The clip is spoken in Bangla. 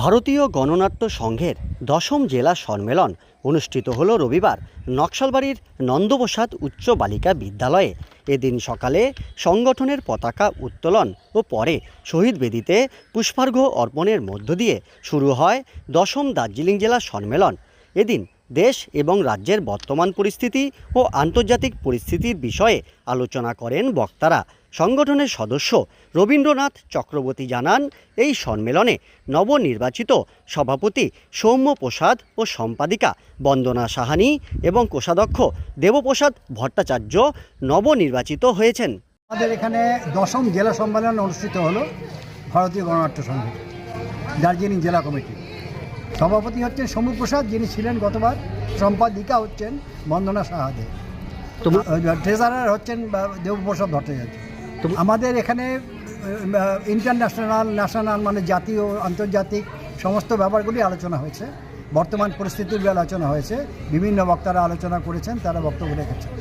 ভারতীয় গণনাট্য সংঘের দশম জেলা সম্মেলন অনুষ্ঠিত হল রবিবার নকশালবাড়ির নন্দপ্রসাদ উচ্চ বালিকা বিদ্যালয়ে। এদিন সকালে সংগঠনের পতাকা উত্তোলন ও পরে শহীদ বেদিতে পুষ্পার্ঘ্য অর্পণের মধ্য দিয়ে শুরু হয় দশম দার্জিলিং জেলা সম্মেলন। এদিন দেশ এবং রাজ্যের বর্তমান পরিস্থিতি ও আন্তর্জাতিক পরিস্থিতির বিষয়ে আলোচনা করেন বক্তারা। সংগঠনের সদস্য রবীন্দ্রনাথ চক্রবর্তী জানান এই সম্মেলনে নবনির্বাচিত সভাপতি সৌম্য প্রসাদ ও সম্পাদিকা বন্দনা সাহানি এবং কোষাধ্যক্ষ দেবপ্রসাদ ভট্টাচার্য নবনির্বাচিত হয়েছেন। আমাদের এখানে দশম জেলা সম্মেলন অনুষ্ঠিত হলো ভারতীয় গণনাট্য সংঘ দার্জিলিং জেলা কমিটি। সভাপতি হচ্ছেন সমু প্রসাদ যিনি ছিলেন গতবার সম্পাদিকা হচ্ছেন বন্দনা সাহাদে। তোমরা- ট্রেজারার হচ্ছেন দেবপ্রসাদ ভট্টাচার্য। আমাদের এখানে ইন্টারন্যাশনাল ন্যাশনাল মানে জাতীয়, আন্তর্জাতিক সমস্ত ব্যাপারগুলি আলোচনা হয়েছে। বর্তমান পরিস্থিতির আলোচনা হয়েছে। বিভিন্ন বক্তারা আলোচনা করেছেন, তারা বক্তব্য রেখেছেন।